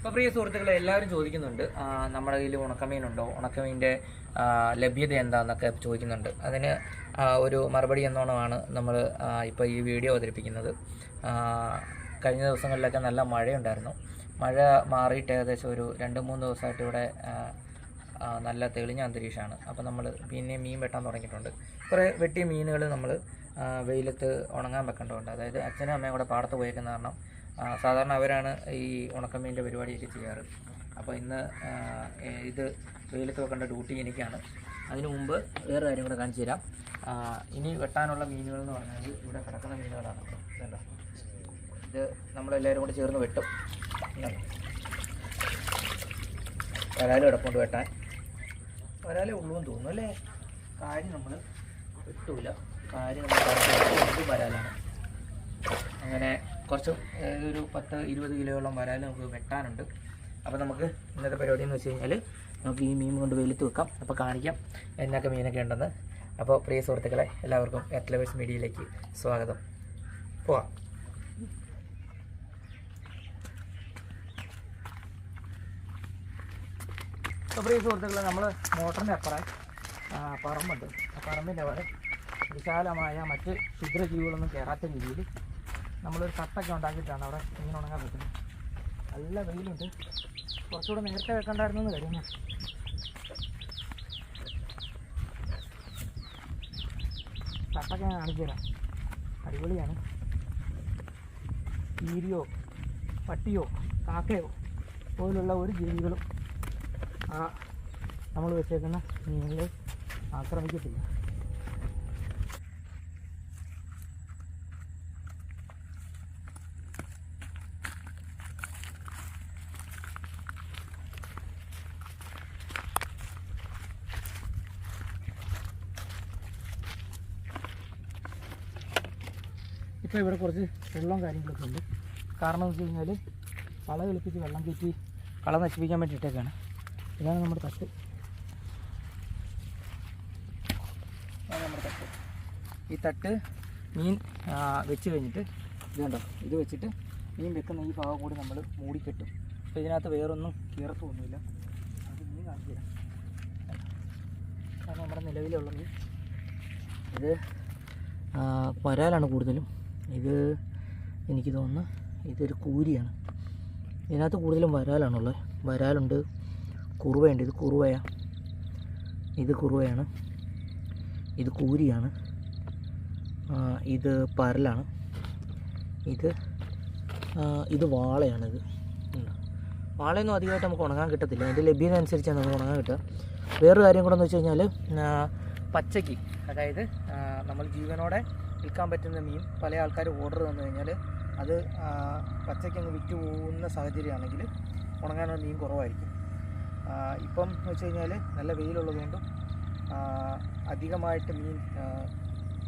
അപ്പോൾ പ്രിയ സുഹൃത്തുക്കളെ എല്ലാവരും ചോദിക്കുന്നുണ്ട് നമ്മുടെ കയ്യിൽ ഉണക്കമീനുണ്ടോ? ഉണക്കമീന്റെ ലഭ്യത എന്താണെന്നൊക്കെ ചോദിക്കുന്നുണ്ട്. അതിന് ഒരു മറുപടി എന്നോണമാണ് നമ്മൾ ഇപ്പോൾ ഈ വീഡിയോ അവതരിപ്പിക്കുന്നത്. കഴിഞ്ഞ ദിവസങ്ങളിലൊക്കെ നല്ല മഴയുണ്ടായിരുന്നു. മഴ മാറിയിട്ട് ഏകദേശം ഒരു രണ്ട് മൂന്ന് ദിവസമായിട്ട് ഇവിടെ നല്ല തെളിഞ്ഞ അന്തരീക്ഷമാണ്. അപ്പോൾ നമ്മൾ പിന്നെ മീൻ വെട്ടാൻ തുടങ്ങിയിട്ടുണ്ട്. കുറേ വെട്ടിയ മീനുകൾ നമ്മൾ വെയിലത്ത് ഉണങ്ങാൻ വെക്കേണ്ടതുണ്ട്. അതായത് അച്ഛനും അമ്മയും കൂടെ പാടത്ത് പോയേക്കുന്ന കാരണം സാധാരണ അവരാണ് ഈ ഉണക്കമീന്റെ പരിപാടിയൊക്കെ ചെയ്യാറ്. അപ്പോൾ ഇന്ന് ഇത് വെയിലത്ത് വെക്കേണ്ട ഡ്യൂട്ടി എനിക്കാണ്. അതിനു മുമ്പ് വേറെ കാര്യം കൂടെ കാണിച്ചു തരാം. ഇനി വെട്ടാനുള്ള മീനുകൾ എന്ന് പറഞ്ഞാൽ ഇവിടെ കിടക്കുന്ന മീനുകളാണ്. വേണ്ട ഇത് നമ്മളെല്ലാവരും കൂടെ ചേർന്ന് വെട്ടും. വരാലും കിടപ്പുണ്ട് വെട്ടാൻ. വരാലേ ഉള്ളൂ എന്ന് തോന്നുന്നു. അല്ലേ? കാര്യം നമ്മൾ വെട്ടൂല. കാര്യം നമ്മൾ വരാലാണ് അങ്ങനെ കുറച്ച് ഒരു പത്ത് ഇരുപത് കിലോയോളം വരാൽ നമുക്ക് വെട്ടാനുണ്ട്. അപ്പോൾ നമുക്ക് ഇന്നത്തെ പരിപാടി എന്ന് വെച്ച് കഴിഞ്ഞാൽ നമുക്ക് ഈ മീൻ കൊണ്ട് വെയിലത്ത് വെക്കാം. അപ്പോൾ കാണിക്കാം എന്നൊക്കെ മീനൊക്കെ ഉണ്ടെന്ന്. അപ്പോൾ പ്രിയ സുഹൃത്തുക്കളെ എല്ലാവർക്കും എത്ലവേഴ്സ് മീഡിയയിലേക്ക് സ്വാഗതം. പോവാം. അപ്പോൾ പ്രിയ സുഹൃത്തുക്കളെ നമ്മൾ മോട്ടറിന്റെ അപ്പുറം പറമ്പുണ്ട്. ആ പറമ്പിന്റെ അവിടെ വിശാലമായ മറ്റ് ക്ഷുദ്രജീവികളൊന്നും കയറാത്ത രീതിയിൽ നമ്മളൊരു കട്ടൊക്കെ ഉണ്ടാക്കിയിട്ടാണ് അവിടെ ഇങ്ങനെ ഉണങ്ങാൻ വെക്കുന്നത് നല്ല വെയിലുണ്ട്. കുറച്ചുകൂടെ നേരത്തെ വെക്കണ്ടായിരുന്നു എന്ന് കരുതുന്നു. കട്ടൊക്കെ ഞാൻ കാണിച്ചു തരാം. അടിപൊളിയാണ്. കീരിയോ പട്ടിയോ കാക്കയോ പോലുള്ള ഒരു ജീവികളും ആ നമ്മൾ വെച്ചേക്കുന്ന മീനുകൾ ആക്രമിക്കത്തില്ല. ഇപ്പോൾ ഇവിടെ കുറച്ച് വെള്ളവും കാര്യങ്ങളൊക്കെ ഉണ്ട്. കാരണം എന്ന് വെച്ച് കഴിഞ്ഞാൽ കള കളിപ്പിച്ച് വെള്ളം കയറ്റി കള നശിപ്പിക്കാൻ വേണ്ടിയിട്ടൊക്കെയാണ്. ഇതാണ് നമ്മുടെ തട്ട്. നമ്മുടെ തട്ട്. ഈ തട്ട് മീൻ വെച്ച് കഴിഞ്ഞിട്ട് ഇത് കണ്ടോ? ഇത് വെച്ചിട്ട് മീൻ വെക്കുന്ന ഈ ഭാഗം കൂടി നമ്മൾ മൂടിക്കെട്ടും. അപ്പോൾ ഇതിനകത്ത് വേറൊന്നും കീറത്തൊന്നുമില്ല അത് മീൻ കാണിച്ചു തരാം. നമ്മുടെ നിലവിലുള്ള മീൻ. ഇത് പരാലാണ് കൂടുതലും. ഇത് എനിക്ക് തോന്നുന്നു ഇതൊരു കൂരിയാണ്. ഇതിനകത്ത് കൂടുതലും വരാലാണുള്ളത്. വരാലുണ്ട്. കുറുവയുണ്ട്. ഇത് കുറുവയാണ് ഇത് കുറുവയാണ്. ഇത് കൂരിയാണ്. ഇത് പരലാണ്. ഇത് ഇത് വാളയാണിത്? വാളയൊന്നും അധികമായിട്ട് നമുക്ക് ഉണങ്ങാൻ കിട്ടത്തില്ല. അതിന്റെ ലഭ്യത അനുസരിച്ചാണ് നമുക്ക് ഉണങ്ങാൻ കിട്ടുക. വേറൊരു കാര്യം കൂടെ എന്ന് വെച്ച് കഴിഞ്ഞാൽ പച്ചയ്ക്ക് അതായത് നമ്മൾ ജീവനോടെ വിൽക്കാൻ പറ്റുന്ന മീൻ പല ആൾക്കാർ ഓർഡർ തന്നു കഴിഞ്ഞാൽ അത് പച്ചയ്ക്ക് അങ്ങ് വിറ്റ് പോകുന്ന സാഹചര്യമാണെങ്കിൽ ഉണങ്ങാനുള്ള മീൻ കുറവായിരിക്കും. ഇപ്പം എന്ന് വെച്ച് കഴിഞ്ഞാൽ നല്ല വെയിലുള്ളതുകൊണ്ടും അധികമായിട്ട് മീൻ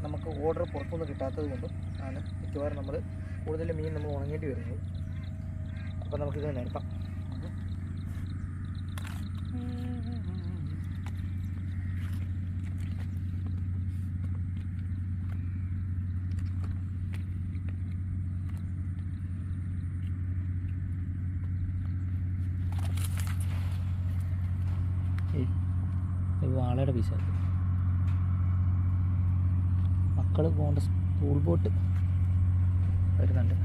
നമുക്ക് ഓർഡർ പുറത്തുനിന്ന് കിട്ടാത്തത് കൊണ്ടും ആണ് മിക്കവാറും നമ്മൾ കൂടുതൽ മീൻ നമ്മൾ ഉണങ്ങേണ്ടി വരുന്നത്. അപ്പോൾ നമുക്കിത് നിരത്താം ബോട്ട് വരുന്നുണ്ട്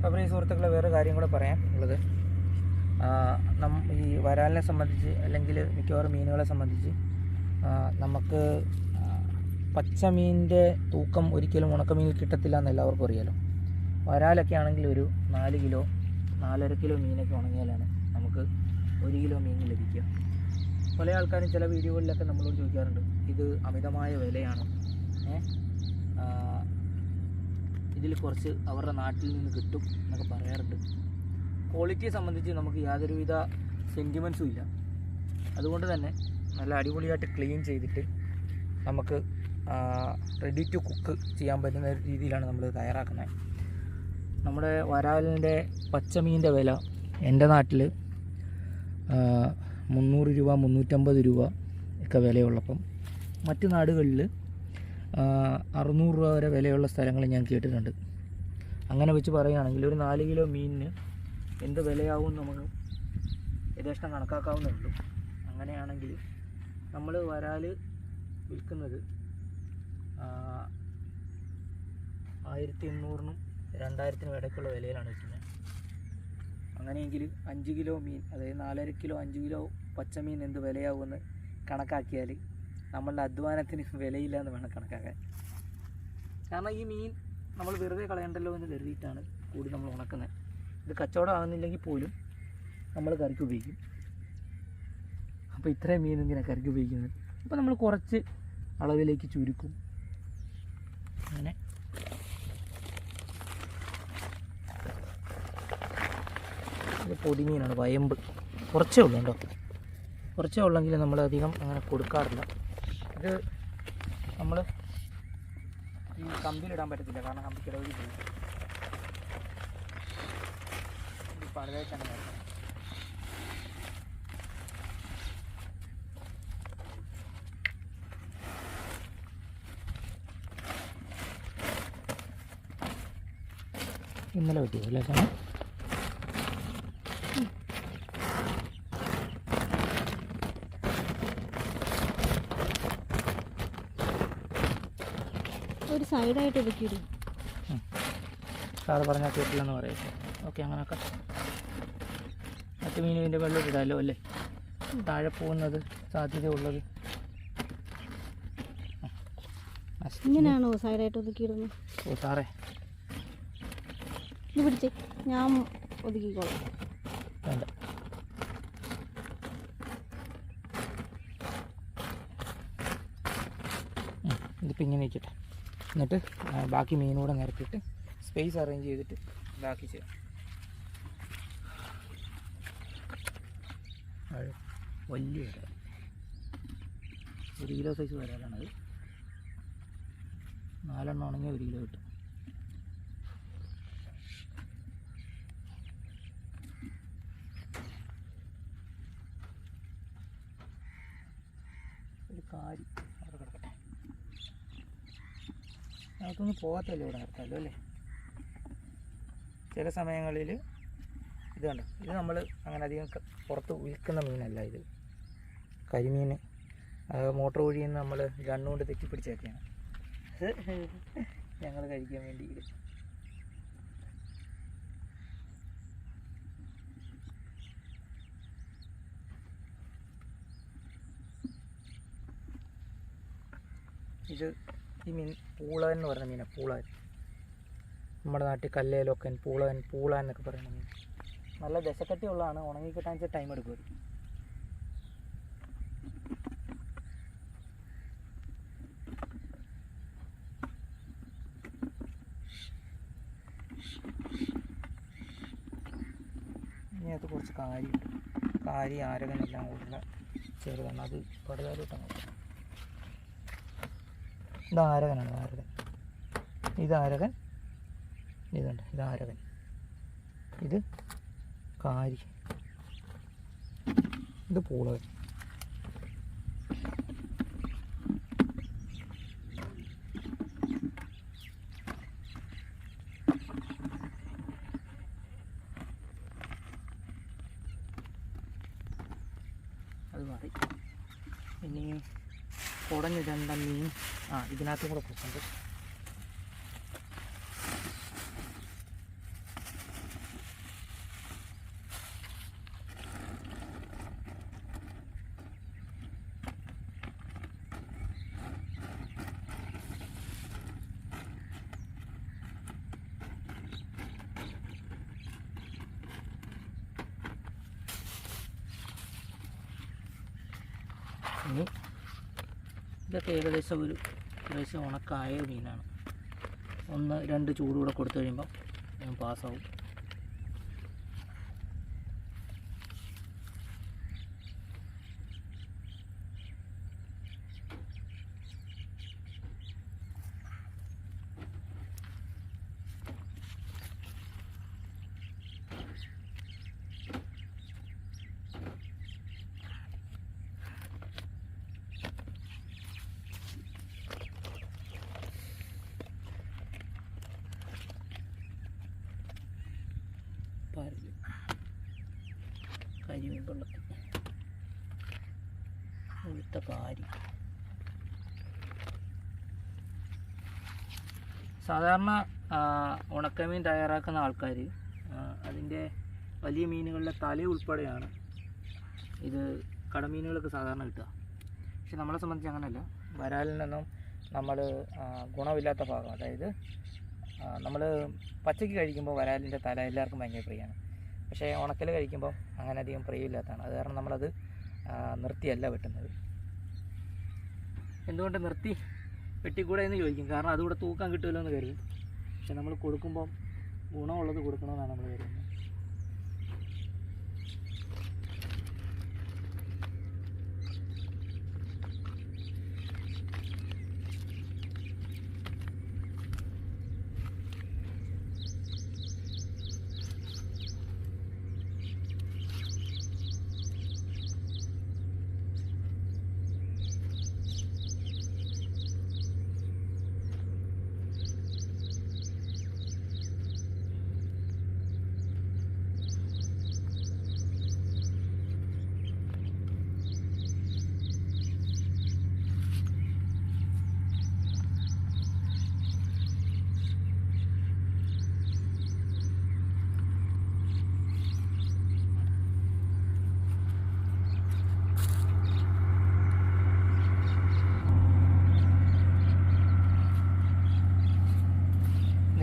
അപ്പോൾ ഈ സുഹൃത്തുക്കളെ വേറെ കാര്യം കൂടെ പറയാം ഉള്ളത്. ഈ വരാലിനെ സംബന്ധിച്ച് അല്ലെങ്കിൽ മിക്കവാറും മീനുകളെ സംബന്ധിച്ച് നമുക്ക് പച്ചമീനിന്റെ പച്ച മീനിന്റെ തൂക്കം ഒരിക്കലും ഉണക്കമീനിൽ കിട്ടത്തില്ല എന്ന് എല്ലാവർക്കും അറിയാലോ. വരാലൊക്കെ ആണെങ്കിൽ ഒരു നാല് കിലോ നാലര കിലോ മീനൊക്കെ ഉണങ്ങിയാലാണ് നമുക്ക് ഒരു കിലോ മീൻ ലഭിക്കുക. പല ആൾക്കാരും ചില വീഡിയോകളിലൊക്കെ നമ്മളോട് ചോദിക്കാറുണ്ട് ഇത് അമിതമായ വിലയാണ്? ഏ? ആ, ഇതിൽ കുറച്ച് അവരുടെ നാട്ടിൽ നിന്ന് കിട്ടും എന്നൊക്കെ പറയാറുണ്ട്. ക്വാളിറ്റിയെ സംബന്ധിച്ച് നമുക്ക് യാതൊരുവിധ സെന്റിമെൻസും ഇല്ല. അതുകൊണ്ട് തന്നെ നല്ല അടിപൊളിയായിട്ട് ക്ലീൻ ചെയ്തിട്ട് നമുക്ക് റെഡി ടു കുക്ക് ചെയ്യാൻ പറ്റുന്ന രീതിയിലാണ് നമ്മൾ തയ്യാറാക്കുന്നത് നമ്മുടെ വരാലിന്റെ പച്ചമീന്റെ വില എന്റെ നാട്ടിൽ മുന്നൂറ് രൂപ മുന്നൂറ്റമ്പത് രൂപ ഒക്കെ വിലയുള്ളപ്പം മറ്റ് നാടുകളിൽ അറുന്നൂറ് രൂപ വരെ വിലയുള്ള സ്ഥലങ്ങൾ ഞാൻ കേട്ടിട്ടുണ്ട്. അങ്ങനെ വെച്ച് പറയുകയാണെങ്കിൽ ഒരു നാല് കിലോ മീനിന് എന്ത് വിലയാവും നമുക്ക് യഥേഷ്ടം കണക്കാക്കാവുന്നുള്ളൂ അങ്ങനെയാണെങ്കിൽ നമ്മൾ വരാൽ വിൽക്കുന്നത് ആയിരത്തി എണ്ണൂറിനും രണ്ടായിരത്തിനും ഇടയ്ക്കുള്ള വിലയിലാണ് വിൽക്കുന്നത് അങ്ങനെയെങ്കിൽ അഞ്ച് കിലോ മീൻ അതായത് നാലര കിലോ അഞ്ച് കിലോ പച്ചമീൻ എന്ത് വിലയാവുമെന്ന് കണക്കാക്കിയാൽ നമ്മളുടെ അധ്വാനത്തിന് വിലയില്ല എന്ന് വേണം കണക്കാക്കാൻ. കാരണം ഈ മീൻ നമ്മൾ വെറുതെ കളയണ്ടല്ലോ എന്ന് കരുതിയിട്ടാണ് കൂടി നമ്മൾ ഉണക്കുന്നത്. ഇത് കച്ചവടം ആകുന്നില്ലെങ്കിൽ പോലും നമ്മൾ കറിക്ക് ഉപയോഗിക്കും. അപ്പോൾ ഇത്രയും മീൻ ഇങ്ങനെ കറിക്ക് ഉപയോഗിക്കുന്നത്. അപ്പോൾ നമ്മൾ കുറച്ച് അളവിലേക്ക് ചുരുക്കും. അങ്ങനെ. ഇത് പൊടിമീനാണ് വയമ്പ്. കുറച്ചേ ഉള്ളൂ കേട്ടോ. കുറച്ചേ ഉള്ളെങ്കിൽ നമ്മൾ അധികം അങ്ങനെ കൊടുക്കാറില്ല. ഇത് നമ്മൾ ഈ കമ്പിയിലിടാൻ പറ്റത്തില്ല കാരണം കമ്പി ഇടവഴി പോയി. പഴയച്ചാണ് ഇന്നലെ പറ്റിയോ അല്ലേ ചേട്ടാ ഒരു സൈഡായിട്ട് ഒതുക്കിയിടും സാറ് പറഞ്ഞാൽ കേട്ടില്ലെന്ന് പറയട്ടെ. ഓക്കെ അങ്ങനെയൊക്കെ. മറ്റു മീൻ ഇതിന്റെ വെള്ളം ഇടാമല്ലോ അല്ലേ? താഴെ പോകുന്നത് സാധ്യതയുള്ളത്. ഇങ്ങനെയാണോ സൈഡായിട്ട് ഒതുക്കിയിടുന്നത് ഓ സാറേ. ഇത് പിടിച്ചേ. ഞാൻ ഒതുക്കിക്കോളാം. വേണ്ട. ഇതിപ്പോൾ ഇങ്ങനെ ഇരിക്കട്ടെ. എന്നിട്ട് ബാക്കി മീനൂടെ നിരത്തിയിട്ട് സ്പേസ് അറേഞ്ച് ചെയ്തിട്ട് ബാക്കി ചെയ്യാം. വലിയ ഒരു കിലോ സൈസ് വരാനാണത് നാലെണ്ണം ആണെങ്കിൽ ഒരു കിലോ കിട്ടും ഒരു കാരി അവിടെ കിടക്കട്ടെ അകത്തൊന്നും പോകാത്തല്ലോ ഇവിടെ നിർത്താമല്ലോ അല്ലേ? ചില സമയങ്ങളിൽ ഇത് കണ്ടോ? ഇത് നമ്മൾ അങ്ങനെ അധികം പുറത്ത് വിൽക്കുന്ന മീനല്ല ഇത്. കരിമീൻ മോട്ടോർ വഴിയിൽ നിന്ന് നമ്മൾ ഗണ്ണുകൊണ്ട് തെറ്റിപ്പിടിച്ചൊക്കെയാണ്. ഞങ്ങൾ കഴിക്കാൻ വേണ്ടി ഇത് ഈ മീൻ പൂളൻ എന്ന് പറയുന്ന മീനാണ് പൂളൻ. നമ്മുടെ നാട്ടിൽ കല്ലേലൊക്കൻ പൂളൻ പൂളൻ എന്നൊക്കെ പറയുന്ന മീൻ. നല്ല ദശക്കട്ടി ഉള്ളതാണ് ഉണങ്ങി കിട്ടാൻ വെച്ചാൽ ടൈം എടുക്കും അത് ഇതിനകത്ത് കുറച്ച് കാരി കാരി ആരകനെല്ലാം ഉള്ള ചെറുതാണ്. അത് പടുതാലോട്ടാണ് ഇത് ആരകനാണ് ആരകൻ ഇത് ആരകൻ ഇതുണ്ട് ഇത് ആരകൻ ഇത് കാരി. ഇത് പൂളകൻ. അത് മാറി. ഇനി കുടഞ്ഞിടേണ്ട മീൻ ആ ഇതിനകത്തും കൂടെ കുറച്ചുണ്ട് ഇനി ഏകദേശം ഒരു ഏകദേശം ഉണക്കായ മീനാണ്. ഒന്ന് രണ്ട് ചൂടുകൂടെ കൊടുത്തു കഴിയുമ്പം പാസ്സാവും. കാരി മീൻ വെള്ളത്തിൽ മുഴുത്ത കാരി സാധാരണ ഉണക്കമീൻ തയ്യാറാക്കുന്ന ആൾക്കാർ അതിന്റെ വലിയ മീനുകളുടെ തല ഉൾപ്പെടെയാണ് ഇത് കടമീനുകളൊക്കെ സാധാരണ കിട്ടുക. പക്ഷെ നമ്മളെ സംബന്ധിച്ച് അങ്ങനെയല്ല. വരാലിൽ നിന്നും നമ്മൾ ഗുണമില്ലാത്ത ഭാഗം അതായത് നമ്മൾ പച്ചയ്ക്ക് കഴിക്കുമ്പോൾ വരാലിന്റെ തല എല്ലാവർക്കും ഭയങ്കര പ്രിയമാണ് പക്ഷേ ഉണക്കൽ കഴിക്കുമ്പോൾ അങ്ങനെ അധികം പ്രിയമില്ലാത്തതാണ്. അത് കാരണം നമ്മളത് നിർത്തിയല്ല വെട്ടുന്നത്. എന്തുകൊണ്ട് നിർത്തി വെട്ടിക്കൂടെ എന്ന് ചോദിക്കും. കാരണം അതുകൂടെ തൂക്കം കിട്ടുമല്ലോ എന്ന് കരുതും. പക്ഷെ നമ്മൾ കൊടുക്കുമ്പോൾ ഗുണമുള്ളത് കൊടുക്കണമെന്നാണ് നമ്മൾ കരുതുന്നത്.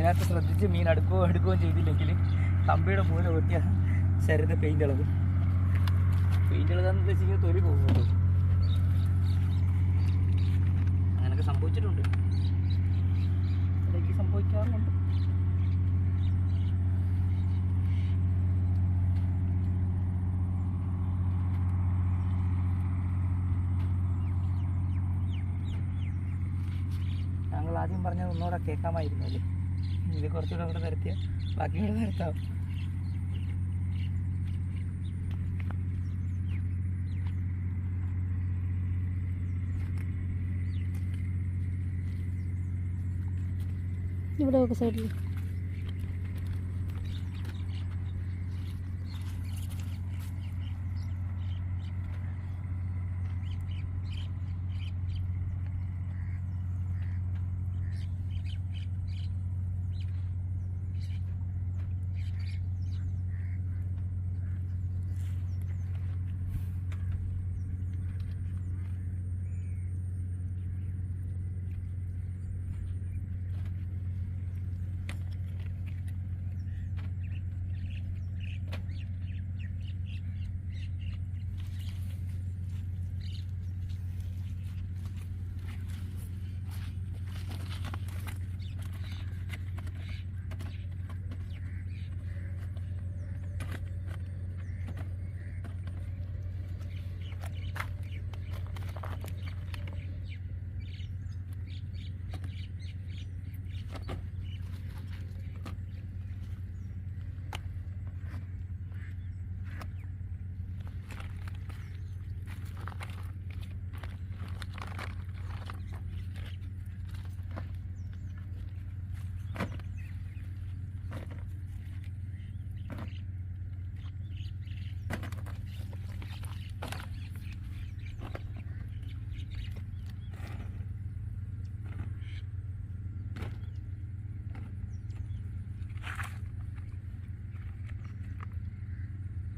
ഇതിനകത്ത് ശ്രദ്ധിച്ച് മീൻ അടുക്കുകയോ എടുക്കുകയും ചെയ്തില്ലെങ്കിൽ കമ്പിയുടെ മൂല പൊട്ടിയ ശരീരത്തെ പെയിന്റ് ഇളകും. പെയിന്റ് ഇളകാന്ന് ഉദ്ദേശിക്കുന്നത് തൊലി പോകുന്നുള്ളൂ അങ്ങനെയൊക്കെ സംഭവിച്ചിട്ടുണ്ട്. ഇടയ്ക്ക് സംഭവിക്കാറുണ്ട് ഞങ്ങൾ ആദ്യം പറഞ്ഞത് ഒന്നുകൂടെ കേൾക്കാമായിരുന്നു അല്ലേ ഇത് കുറച്ചുകൂടെ കൂടെ നിരത്തിയ. ബാക്കി കൂടെ നിരത്താം ഇവിടെ ഒക്കെ സൈഡിൽ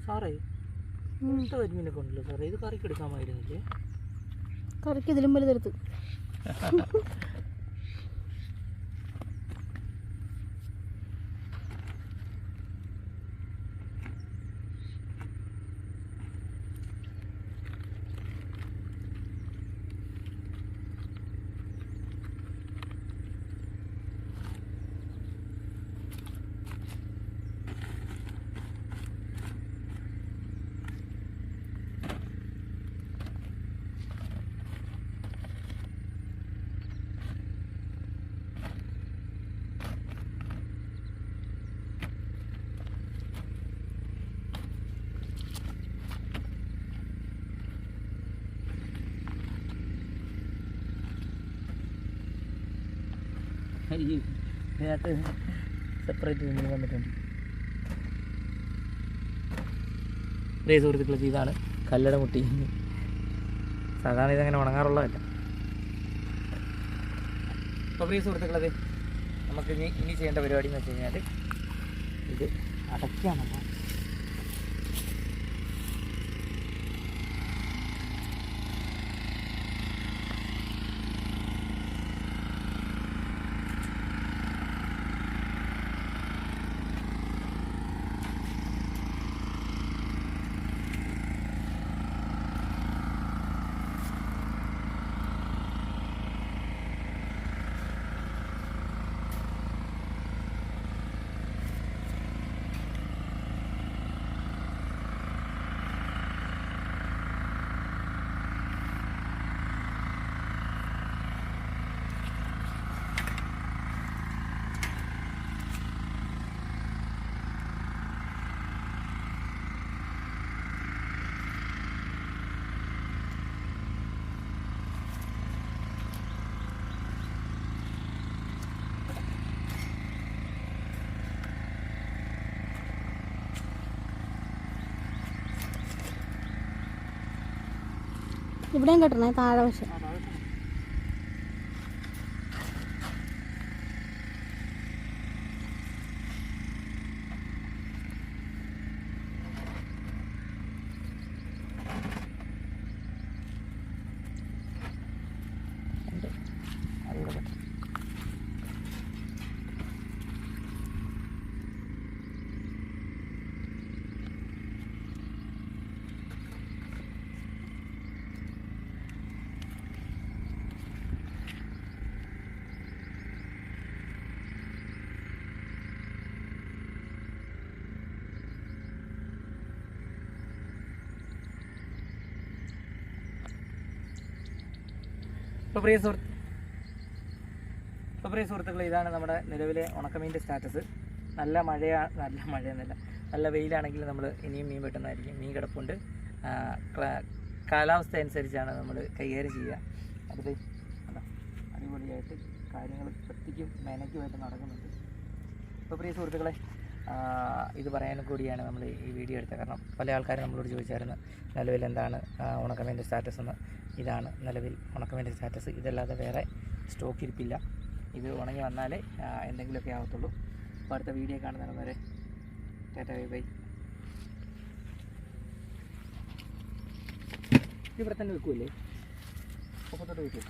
സാറേ ഇങ്ങനത്തെ കരിമീനൊക്കെ ഉണ്ടല്ലോ സാറേ. ഇത് കറിക്ക് എടുക്കാമായിരുന്നില്ലേ കറിക്ക് ഇതിലും വലുതെടുത്ത്. ഈ ഇതിനകത്ത് സെപ്പറേറ്റ് മീൻ വന്നിട്ടുണ്ട്. പ്രിയ സുഹൃത്തുക്കളൊക്കെ ഇതാണ് കല്ലട മുട്ടി സാധാരണ ഇതങ്ങനെ ഉണങ്ങാറുള്ളതല്ല. അപ്പോൾ പ്രിയ സുഹൃത്തുക്കളത് നമുക്ക് ഇനി ഇനി ചെയ്യേണ്ട പരിപാടി എന്ന് വെച്ച് കഴിഞ്ഞാൽ ഇത് അടയ്ക്കാനുള്ള ഇവിടെയും കെട്ടണേ താഴെ വശം ഇപ്പോൾ പ്രിയ സുഹൃത്ത് അപ്പോൾ പ്രിയ സുഹൃത്തുക്കളെ ഇതാണ് നമ്മുടെ നിലവിലെ ഉണക്കമീന്റെ സ്റ്റാറ്റസ്. നല്ല മഴയാ നല്ല മഴയെന്നല്ല നല്ല വെയിലാണെങ്കിൽ നമ്മൾ ഇനിയും മീൻ വെട്ടുന്നതായിരിക്കും മീൻ കിടപ്പുണ്ട്. കാലാവസ്ഥ അനുസരിച്ചാണ് നമ്മൾ കൈകാര്യം ചെയ്യുക. അപ്പോൾ ദേ അടിപൊളിയായിട്ട് കാര്യങ്ങൾ വൃത്തിക്കും മെനയ്ക്കുമായിട്ട് നടക്കുന്നുണ്ട്. അപ്പോൾ പ്രിയ സുഹൃത്തുക്കളെ ഇത് പറയാനും കൂടിയാണ് നമ്മൾ ഈ വീഡിയോ എടുത്തത്. കാരണം പല ആൾക്കാരും നമ്മളോട് ചോദിച്ചായിരുന്നു നിലവിൽ എന്താണ് ഉണക്കമേന്റെ സ്റ്റാറ്റസ് എന്ന്? ഇതാണ് നിലവിൽ ഉണക്കമേന്റെ സ്റ്റാറ്റസ്. ഇതല്ലാതെ വേറെ സ്റ്റോക്ക് ഇരിപ്പില്ല. ഇത് ഉണങ്ങി വന്നാലേ എന്തെങ്കിലുമൊക്കെ ആവത്തുള്ളൂ. അപ്പോൾ അടുത്ത വീഡിയോ കാണുന്നതിന് വരെ ടാറ്റ ബൈ ബൈ. ഇവിടെ തന്നെ വെക്കൂലേ ഒപ്പത്തോട്ട് വെക്കില്ല